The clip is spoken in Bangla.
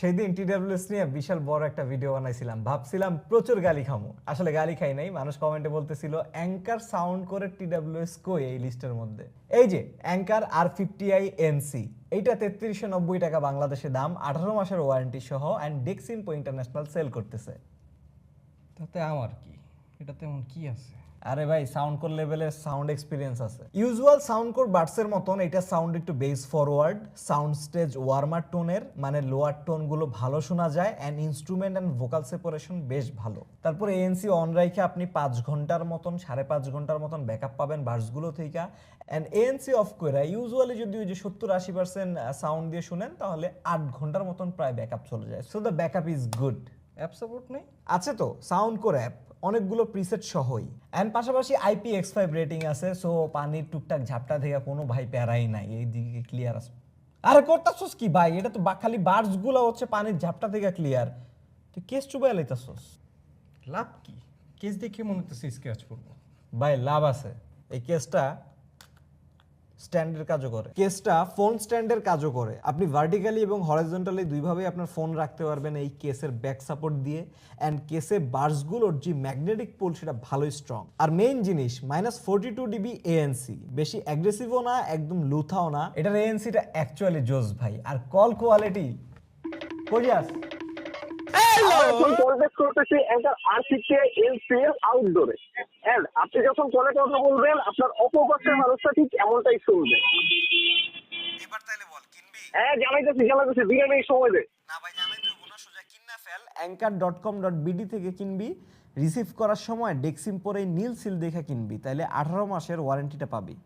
সেই দিন টিডাব্লিউএস নিয়ে বিশাল বড় একটা ভিডিও বানাইছিলাম। ভাবছিলাম প্রচুর গালি খামো। আসলে গালি খাই নাই, মানুষ কমেন্টে বলতেছিল অ্যাঙ্কার সাউন্ড করে টিডাব্লিউএস কই এই লিস্টের মধ্যে? এই যে Anker R fifty I NC এইটা তেত্রিশশো নব্বই টাকা বাংলাদেশে দাম, আঠারো মাসের ওয়ারেন্টি সহ অ্যান্ড ডেক্সিমপো ইন্টারন্যাশনাল সেল করতেছে। তাতে আমার কি? এটা তেমন কি আছে? আরে ভাই সাউন্ড কোর লেভেলের সাউন্ড এক্সপিরিয়েন্স আছে। ইউজুয়াল সাউন্ড কোর বার্ডসের মতন এটা সাউন্ড একটু bass forward sound stage warmer টোনের মানে লোয়ার টোনগুলো ভালো শোনা যায় and instrument and vocal separation বেশ ভালো। তারপরে এএনসি অন রাইখে আপনি পাঁচ ঘণ্টার মতন সাড়ে পাঁচ ঘণ্টার মতন ব্যাকআপ পাবেন বার্ডসগুলো থেকে অ্যান্ড এএনসি অফ করে ইউজুয়ালি যদি ওই যে সত্তর আশি পার্সেন্ট সাউন্ড দিয়ে শুনেন তাহলে আট ঘণ্টার মতন প্রায় ব্যাকআপ চলে যায়। So the backup is good app support নেই। আছে তো সাউন্ড কোর অ্যাপ অনেকগুলো প্রিসেট সহই। অ্যান্ড পাশাপাশি আইপি এক্স ফাইভ রেটিং আছে সো পানির টুকটাক ঝাপটা থেকে কোনো ভাই প্যারাই নাই এই দিকে ক্লিয়ার আছে আরে করতাছস কি ভাই? এটা তো খালি বার্সগুলো হচ্ছে পানির ঝাপটা থেকে ক্লিয়ার তুই কেস চুবাই লাইতাছস। লাভ কি? কেস দেখে মনে হচ্ছে স্ক্র্যাচ করব। ভাই লাভ আছে। এই কেসটা স্ট্যান্ডের কাজও করে। কেসটা ফোন স্ট্যান্ডের কাজও করে। আপনি ভার্টিক্যালি এবং হরাইজন্টালি দুইভাবেই আপনার ফোন রাখতে পারবেন এই কেসের ব্যাক সাপোর্ট দিয়ে। অ্যান্ড কেসে বার্সগুলোর যে ম্যাগনেটিক পোল সেটা ভালোই স্ট্রং আর মেইন জিনিস minus forty two dB ANC বেশি অ্যাগ্রেসিভও না, একদম লুথাও না। এটার এএনসিটা অ্যাকচুয়ালি জোস ভাই। আর কল কোয়ালিটি কোরিয়াস এখন কলব্যাক করতেছি একটা আর ফিফটি এলসিএল আউটডোরে এন্ড আপনি যখন কলে কথা বলবেন আপনার মানুষটা ঠিক এমনটাই শুনবে। এবার তাইলে বল কিনবি? হ্যাঁ জানাইতেছি জানাইতেছি সময় দে না ভাই জানাই তো না সোজা কিন্না fail. Anker dot com dot BD থেকে কিনবি রিসিভ করার সময় ডেক্সিম পরে নীল সিল দেখে কিনবি তাইলে আঠারো মাসের ওয়ারেন্টিটা পাবি।